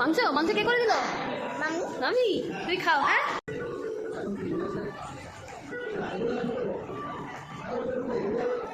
মাংস মাংস কে করে দিল মামি তুই খাও হ্যাঁ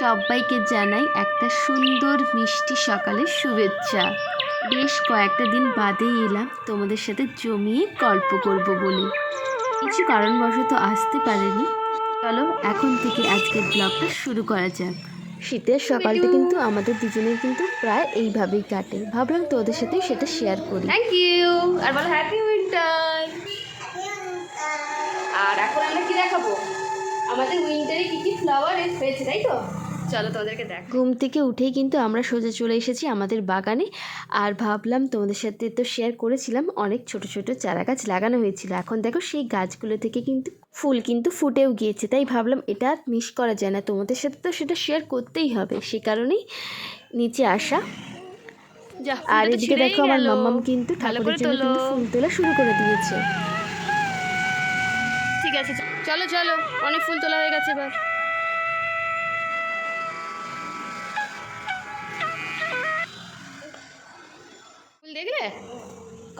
সবাইকে জানাই একটা সুন্দর মিষ্টি সকালের শুভেচ্ছা। বেশ কয়েকটা দিন বাদেই এলাম তোমাদের সাথে জমিয়ে গল্প করব বলে। কিছু কারণবশত আসতে পারেনি। চলো এখন থেকে আজকের ব্লগটা শুরু করা যাক। শীতের সকালটা কিন্তু আমাদের দুজনের কিন্তু প্রায় এইভাবেই কাটে। ভাবলাম তোদের সাথে সেটা শেয়ার করি। থ্যাংক ইউ আর বলো হ্যাপি উইন্টার আর এখন আমরা কি দেখাবো? আমাদের উইন্টারে কি কি ফ্লাওয়ার হয়েছে তাই তো? চলো তোমাদেরকে দেখ। ঘুম থেকে উঠেই কিন্তু আমরা সোজা চলে এসেছি আমাদের বাগানে। আর ভাবলাম তোমাদের সাথে তো শেয়ার করেছিলাম অনেক ছোট ছোট চারা গাছ লাগানো হয়েছিল। এখন দেখো সেই গাছগুলো থেকে কিন্তু ফুল কিন্তু ফুটেও গিয়েছে। তাই ভাবলাম এটা আর মিস করা যায় না। তোমাদের সাথে তো সেটা শেয়ার করতেই হবে সে কারণেই নিচে আসা। আর এদিকে দেখো আমার। মাম্মাম কিন্তু ঠাকুরের করে জন্য কিন্তু ফুল তোলা শুরু করে দিয়েছে। ঠিক আছে চলো চলো। অনেক ফুল তোলা হয়ে গেছে এবার।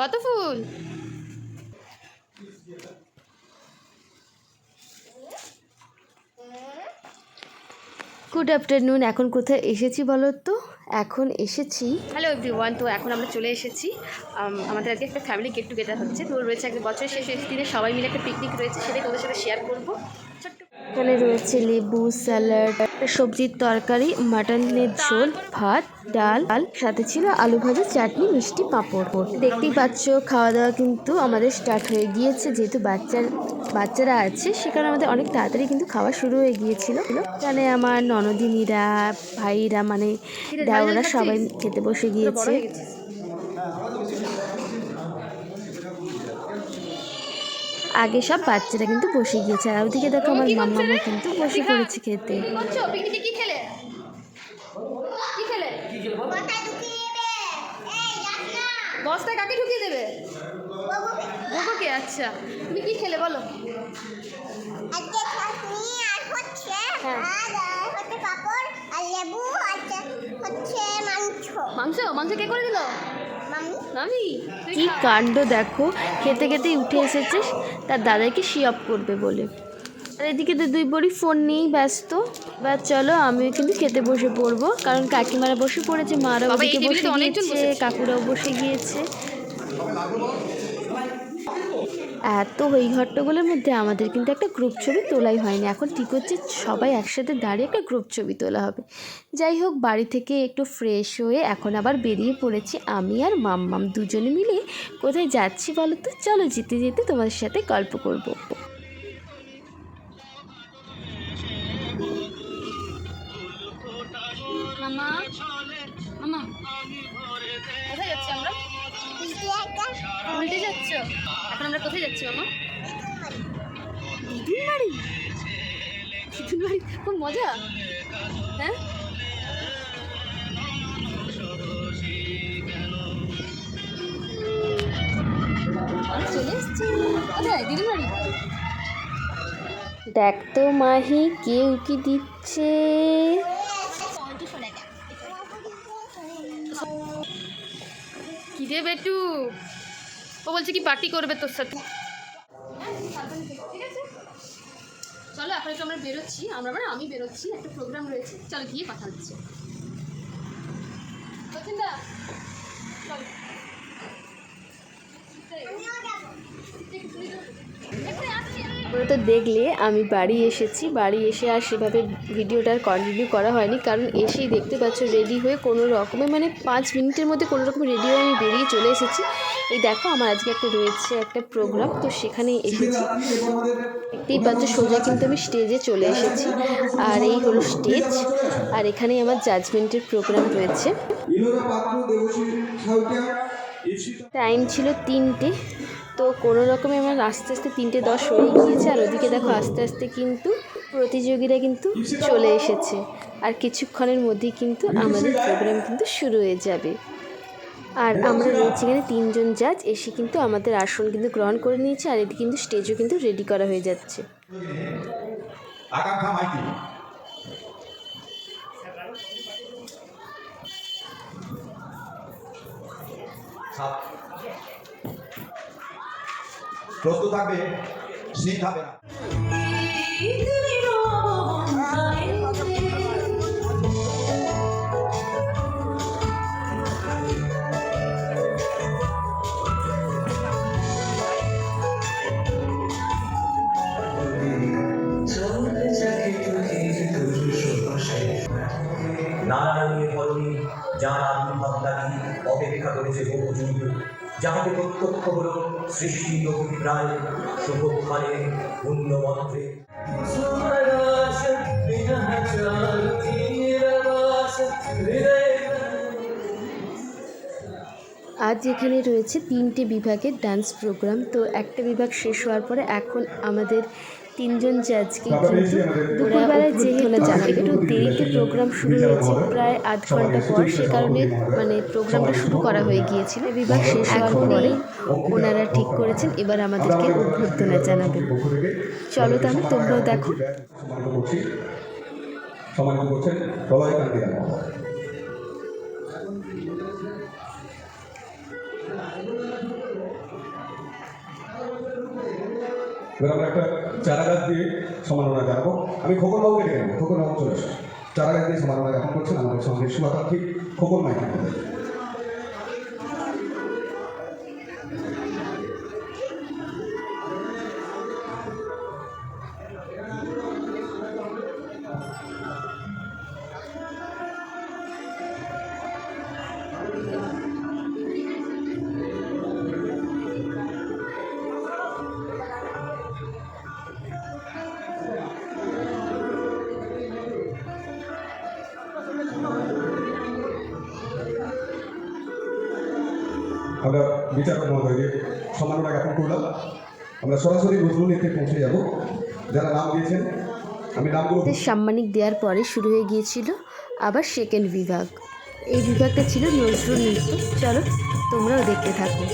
কত ফুল? গুড আফটারনুন এখন কোথায় এসেছি বলো তো এখন এসেছি। হ্যালো এভরিওয়ান তো এখন আমরা চলে এসেছি। আমাদের আজকে একটা ফ্যামিলি গেট টুগেদার হচ্ছে। তো রয়েছে একটা বছরের শেষ দিনে সবাই মিলে একটা পিকনিক রয়েছে সেটাই তোমাদের সাথে শেয়ার করব। এখানে রয়েছে লেবু স্যালাড সবজির তরকারি মাটনের ঝোল ভাত ডাল। ডাল সাথে ছিল আলু ভাজা চাটনি মিষ্টি পাঁপড়। দেখতেই পাচ্ছ খাওয়া দাওয়া কিন্তু আমাদের স্টার্ট হয়ে গিয়েছে। যেহেতু বাচ্চার বাচ্চারা আছে সে কারণে আমাদের অনেক তাড়াতাড়ি কিন্তু খাওয়া শুরু হয়ে গিয়েছিল। এখানে আমার ননদিনীরা ভাইরা মানে দেওরা সবাই খেতে বসে গিয়েছে হয়ে গেছিস আগে সব বাচ্চারা কিন্তু বসে গিয়েছে। আর ওদিকে দেখো আমার মাম্মামও কিন্তু বসে পড়েছে খেতে। কি খেলে কি খেলে কোথায় ঢুকিয়ে দেবে এই যাস না বস্তায় কাকে ঢুকিয়ে দেবে? গোবরকে আচ্ছা। তুমি কি খেলে বলো? আজকে চাটনি আর হচ্ছে হ্যাঁ। আর আহ, হচ্ছে পাপড় আর লেবু আর যে হচ্ছে মাংস মাংস? মাংস কে করে দিল? কি কাণ্ড দেখো খেতে খেতেই উঠে এসেছে তার দাদাকে শি অফ করবে বলে। আর এদিকে তো দুই বড়ি ফোন নিয়েই ব্যস্ত। বা চলো আমিও কিন্তু খেতে বসে পড়ব কারণ কাকিমারা বসে পড়েছে মারা ওদিকে বসে গিয়েছে কাকুরাও বসে গিয়েছে। এত ওই ঘট্টগুলোর মধ্যে আমাদের কিন্তু একটা গ্রুপ ছবি তোলাই হয়নি। এখন ঠিক হচ্ছে সবাই একসাথে দাঁড়িয়ে একটা গ্রুপ ছবি তোলা হবে। যাই হোক, বাড়ি থেকে একটু ফ্রেশ হয়ে এখন আবার বেরিয়ে পড়েছি আমি আর মাম্মাম দুজনে মিলে। কোথায় যাচ্ছি বলো তো? চলো যেতে যেতে তোমাদের সাথে গল্প করব। কোথায় যাচ্ছি আমরা? উল্টে যাচ্ছ? এখন আমরা কোথায় যাচ্ছি মামা? দিদুন বাড়ি দিদুন বাড়ি খুব মজা। হ্যাঁ? চলে এসছি। কোথায় বাড়ি দেখ তো মাহি কেউ কি দিচ্ছে? কি রে বেটু। ও বলছে কি পার্টি করবে তোর সাথে। চলো, এখন একটু আমরা বেরোচ্ছি। আমরা মানে আমি বেরোচ্ছি, একটা প্রোগ্রাম রয়েছে। চলো গিয়ে কথা হচ্ছে চলো। তোমরা তো দেখলে আমি বাড়ি এসেছি। বাড়ি এসে আর সেভাবে ভিডিওটা আর কন্টিনিউ করা হয়নি। কারণ এসেই দেখতে পাচ্ছ রেডি হয়ে কোনো রকমে মানে পাঁচ মিনিটের মধ্যে কোনো রকম রেডি হয়ে আমি বেরিয়ে চলে এসেছি। এই দেখো আমার আজকে একটা রয়েছে একটা প্রোগ্রাম তো সেখানেই এসেছি। দেখতেই পাচ্ছ সোজা কিন্তু আমি স্টেজে চলে এসেছি। আর এই হলো স্টেজ আর এখানেই আমার জাজমেন্টের প্রোগ্রাম রয়েছে। টাইম ছিল তিনটে। তো কোনো রকমে আমার আস্তে আস্তে তিনটে দশ হয়ে গিয়েছে, আর ওদিকে দেখো আস্তে আস্তে কিন্তু প্রতিযোগীরা কিন্তু চলে এসেছে। আর কিছুক্ষণের মধ্যেই কিন্তু আমাদের প্রোগ্রাম কিন্তু শুরু হয়ে যাবে। আর আমরা রয়েছি এখানে তিনজন জাজ এসে কিন্তু আমাদের আসন কিন্তু গ্রহণ করে নিয়েছে, আর এটি কিন্তু স্টেজও কিন্তু রেডি করা হয়ে যাচ্ছে। প্রস্তুত থাকবে স্নিগ্ধ হবে না। নারায়ণের ধরণী যার আবির্ভাব লাগি অপেক্ষা করেছে বহু যুগ যাহাতে প্রত্যক্ষ হল সৃষ্টি অভিপ্রায় শুভক্ষণে আজ এখানে রয়েছে তিনটি বিভাগের ডান্স প্রোগ্রাম তো একটা বিভাগ শেষ হওয়ার পরে এখন আমাদের তিনজন জাজকে কিন্তু দুপুরবেলায় যেহেতু একটু দেরিতে প্রোগ্রাম শুরু হয়েছে প্রায় আধ ঘণ্টা পর সে কারণে মানে প্রোগ্রামটা শুরু করা হয়ে গিয়েছিল। বিভাগ শেষ হওয়ার পরে ওনারা ঠিক করেছেন এবার আমাদেরকে অভ্যর্থনা জানাবেন। থেকে চলো তাহলে তোমরাও দেখো। সম্মানিত করছেন প্রলয় কান্তিরা এবার আমরা একটা চারা গাছ দিয়ে সমালোচনা জানাব আমি খোকন বাবুকে ডেকে নেব। খোকন বাবু চলে আসব চারা গাছ দিয়ে সমালোচনা জ্ঞাপন করছেন আমাদের সঙ্গে শুভাকাঙ্ক্ষী খোকন মাইকি আমরা বিচারক মহোদয়কে সম্মাননা জ্ঞাপন করলাম। আমরা সরাসরি নজরুল এতে পৌঁছে যাব। যারা নাম দিয়েছেন আমি নামগুলো সাম্মানিক দেওয়ার পরে শুরু হয়ে গিয়েছিল আবার সেকেন্ড বিভাগ। এই বিভাগটা ছিল নজরুল নৃত্য। চলো তোমরাও দেখতে থাকো।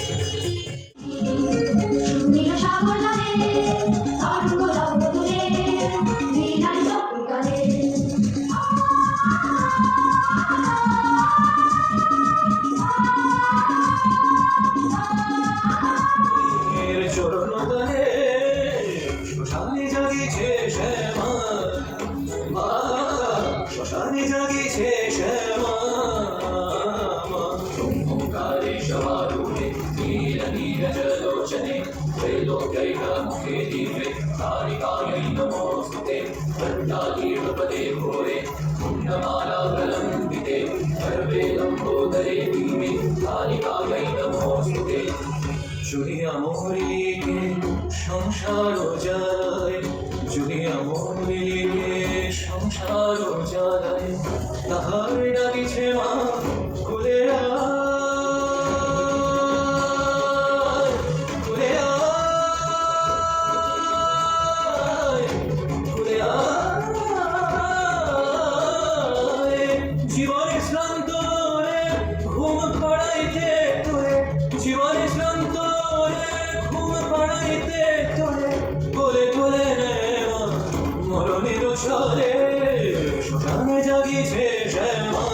শ্মশানে জাগিছে শ্যামা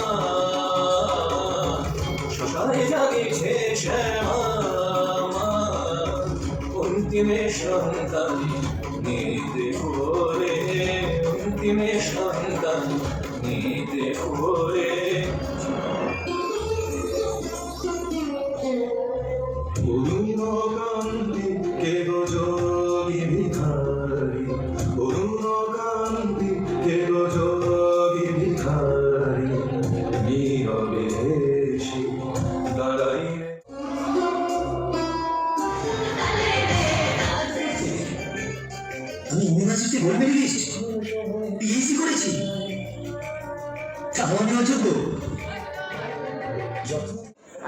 শ্মশানে জাগিছে শ্যামা। অন্তিমে সন্তান নিতে ভোরে, অন্তিমে সন্তান নিতে ভোরে পূর্ণকান্তি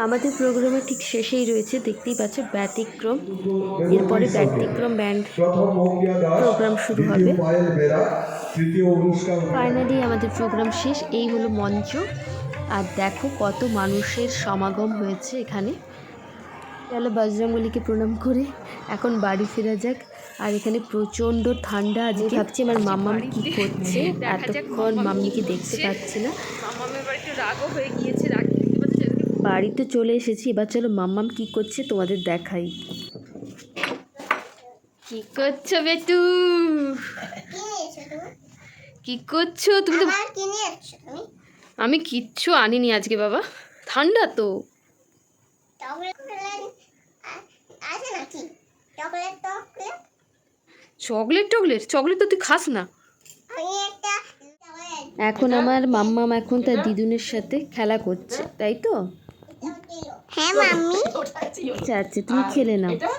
আমাদের প্রোগ্রামের ঠিক শেষেই রয়েছে, দেখতেই পাচ্ছ ব্যতিক্রম। এরপরে ব্যতিক্রম ব্যান্ড প্রোগ্রাম শুরু হবে। ফাইনালি আমাদের প্রোগ্রাম শেষ। এই হলো মঞ্চ। আর দেখো কত মানুষের সমাগম হয়েছে এখানে। চলো বজরঙ্গলিকে প্রণাম করে এখন বাড়ি ফেরা যাক। আর এখানে প্রচণ্ড ঠান্ডা আজকে। ভাবছি আমার মাম্মাম কি করছে এতক্ষণ মাম্মিকে দেখতে। পাচ্ছি না। বাড়িতে রাগও হয়ে গিয়েছে রাগ দেখতে পাচ্ছি যেদিকে বাড়িতে চলে এসেছি এবার চলো মাম্মাম কি করছে তোমাদের দেখাই। কি করছ বেটু? কি করছ? তুমি আমি কিচ্ছু আনিনি আজকে বাবা। ঠান্ডা তো। চকলেট চকলেট চকলেট চকলেট টকলেট? চকলেট তো তুই খাস না। এখন আমার মাম্মাম এখন তার দিদুনের সাথে খেলা করছে তাই তো? হ্যাঁ মাম্মি। আচ্ছা আচ্ছা তুমি খেলে নাও। এটা?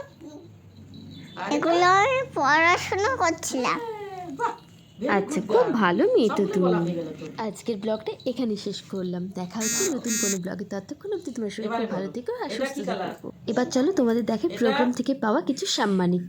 এগুলোর পড়াশোনা করছিলাম। আচ্ছা খুব ভালো মেয়ে তো তুমি। আজকের ব্লগটা এখানে শেষ করলাম। দেখা হচ্ছে নতুন কোনো ব্লগে। ততক্ষণ অবধি তোমার শরীর খুব ভালো থেকো আর সুস্থ? থেকো। এবার চলো তোমাদের দেখে প্রোগ্রাম থেকে পাওয়া কিছু সাম্মানিক।